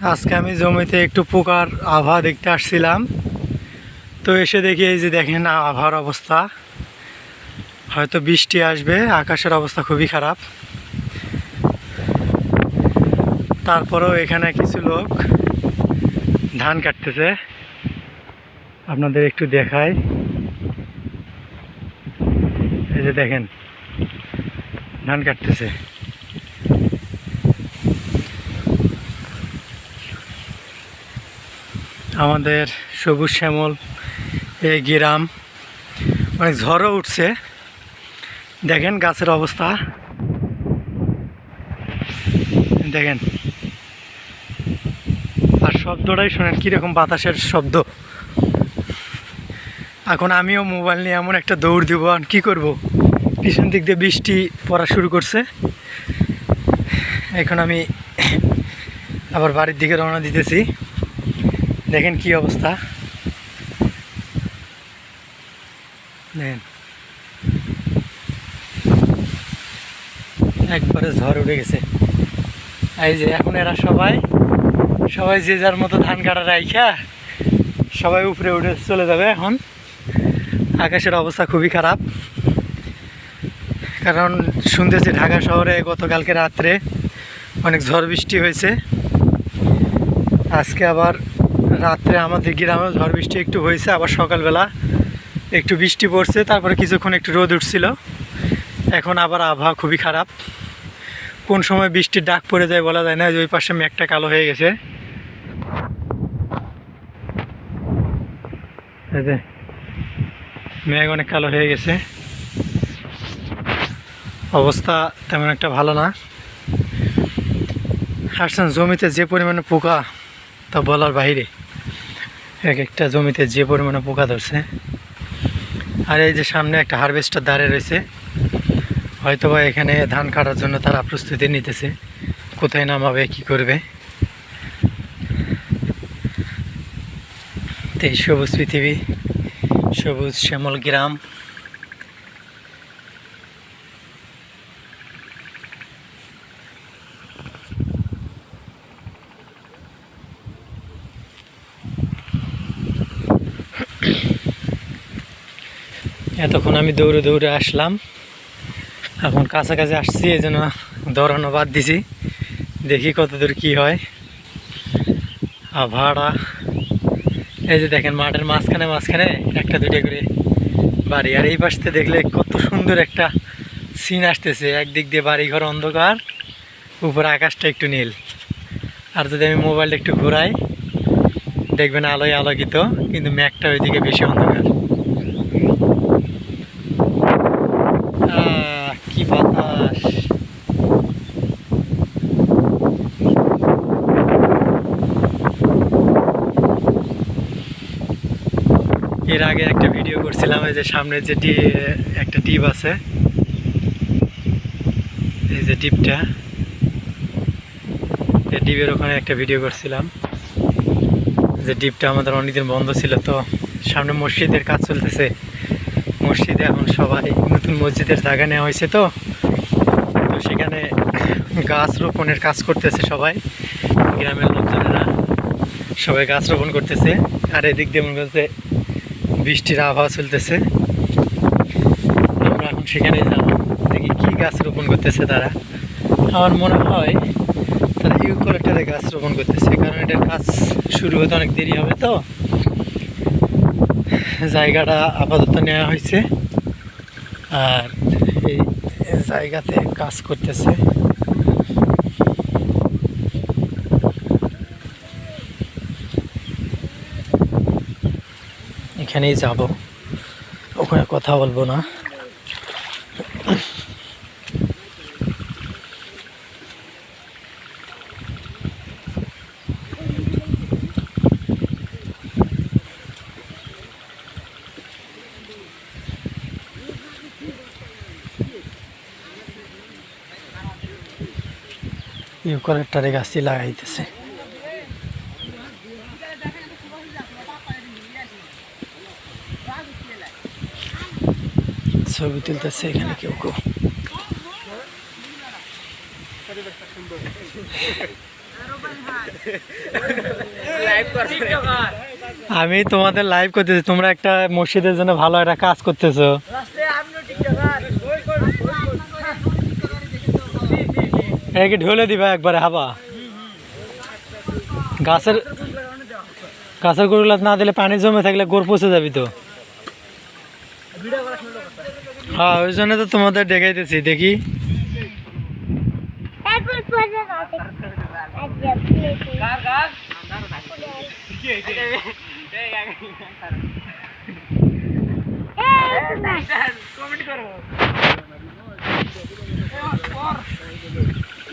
আজকে আমি জমিতে একটু পোকার আভা দেখতে আসছিলাম। তো এসে দেখি এই যে দেখেন আবহাওয়ার অবস্থা। হয়তো বৃষ্টি আসবে, আকাশের অবস্থা খুবই খারাপ। তারপরেও এখানে কিছু লোক ধান কাটতেছে। আপনাদের একটু দেখাই। এই যে দেখেন, ধান কাটতেছে। আমাদের সবুজ শ্যামল এই গ্রাম। অনেক ঝড়ও উঠছে। দেখেন গাছের অবস্থা। দেখেন। আর শব্দটাই শোনেন, কীরকম বাতাসের শব্দ। এখন আমিও মোবাইল নিয়ে এমন একটা দৌড় দিব, আর কী করব? পিছন দিক দিয়ে বৃষ্টি পড়া শুরু করছে। এখন আমি আবার বাড়ির দিকে রওনা দিতেছি। দেখেন কি অবস্থা। দেখেন। একবারে ঝড় উঠে গেছে। এই যে এখন এরা সবাই সবাই যে যার মতো ধান কাটা রাইখা সবাই উপরে উঠে চলে যাবে এখন। আকাশের অবস্থা খুবই খারাপ। কারণ শুনতেছি ঢাকা শহরে গতকালকে রাত্রে অনেক ঝড় বৃষ্টি হয়েছে। আজকে আবার রাত্রে আমাদের গ্রামে ঝড় বৃষ্টি একটু হয়েছে, আবার সকালবেলা একটু বৃষ্টি পড়ছে, তারপরে কিছুক্ষণ একটু রোদ উঠছিল। এখন আবার আবহাওয়া খুবই খারাপ। কোন সময় বৃষ্টির ডাক পড়ে যায় বলা যায় না ওই পাশে মেঘটা কালো হয়ে গেছে। মেঘ অনেক কালো হয়ে গেছে। অবস্থা তেমন একটা ভালো না। আসছেন জমিতে যে পরিমাণে পোকা, তা বলার বাইরে। এক একটা জমিতে যে পরিমাণে পোকা ধরছে। আর এই যে সামনে একটা হারভেস্টার দাঁড়িয়ে রয়েছে। হয়তোবা এখানে ধান কাটার জন্য তারা প্রস্তুতি নিতেছে। কোথায় নামাবে, কি করবে? তো এই সবুজ পৃথিবী, সবুজ শ্যামল গ্রাম। এতক্ষণ আমি দৌড়ে দৌড়ে আসলাম। এখন কাছাকাছি আসছি, এই জন্য দৌড়ানো বাদ দিছি। দেখি কত দূর কী হয়। ভাড়া এই যে দেখেন মাঠের মাঝখানে মাঝখানে একটা দুইটা করে বাড়ি। আর এই পাশতে দেখলে কত সুন্দর একটা সিন আসতেছে। একদিক দিয়ে বাড়িঘর অন্ধকার, উপরে আকাশটা একটু নীল। আর যদি আমি মোবাইলটা একটু ঘোরাই, দেখবেন আলোয় আলোকিত, কিন্তু ম্যাঘটা ওইদিকে বেশি অন্ধকার আহ, কি বাতাস। এর আগে একটা ভিডিও করছিলাম, এই যে সামনে যে ডি একটা ডিপ আছে। এই যে ডিপটা এই ডিপের ওখানে একটা ভিডিও করছিলাম। যে ডিপটা আমাদের অনেকদিন বন্ধ ছিল, তো সামনে মসজিদের কাজ চলতেছে। মসজিদে এখন সবাই নতুন মসজিদের জায়গা নেওয়া হয়েছে তো। তো সেখানে গাছ রোপণের কাজ করতেছে সবাই। গ্রামের লোকজনেরা সবাই গাছ রোপণ করতেছে। আর এদিক দিয়ে মনে করতে বৃষ্টির আবহাওয়া চলতেছে। আমরা এখন সেখানে যাব। দেখি কী গাছ রোপণ করতেছে তারা। আমার মনে হয় তারা ইউকোলেটারে গাছ রোপণ করতেছে, কারণ এটার কাজ শুরু হতে অনেক দেরি হবে তো। জায়গাটা আপাতত নেওয়া হয়েছে। আর এই জায়গাতে কাজ করতেছে। এখানেই যাব। ওখানে কথা বলব না। ইউকোলেক্টারে গাছটি লাগাইতেছে। ছবি তুলতেছে এখানে কেউ কেউ। আমি তোমাদের লাইভ করতেছি, তোমরা একটা মসজিদের জন্য ভালো একটা কাজ করতেছো। এটাকে ঢলে দিবা একবারে হাবা। গাছের গাছের গরুগুলো না দিলে পানি জমে থাকলে গোর পচে যাবি তো। হ্যাঁ ওই জন্য তো তোমাদের দেখাইতেছি, দেখি। একবার পরে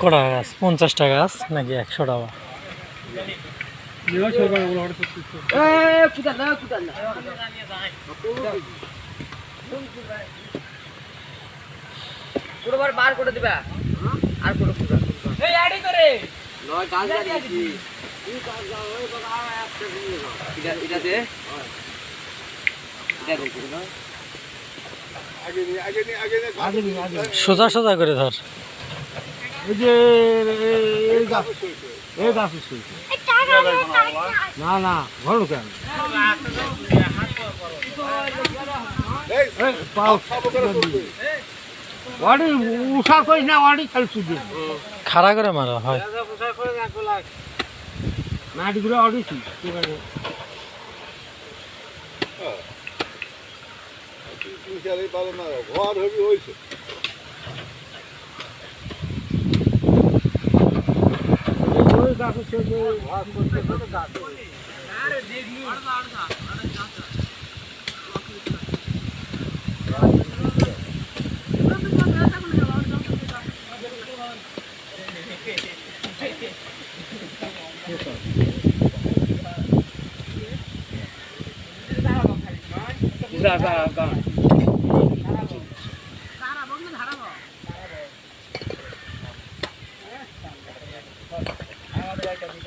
কটা গাছ পঞ্চাশটা গাছ নাকি একশো টাকা বার করে। দিবা আর কোনো করে নয় লাগিয়েছি এটা সোজা সোজা করে ধর। না না ভালো কেন ওয়াডি উষা কইস না ওয়াডি খালি সুদি খাড়া করে মারা হয়। নাটি গুলো অডিছি ঘর হবি হয়েছে।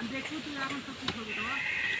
ওই গাছ হচ্ছে যে ঘাস করতে করতে গাছ ভালো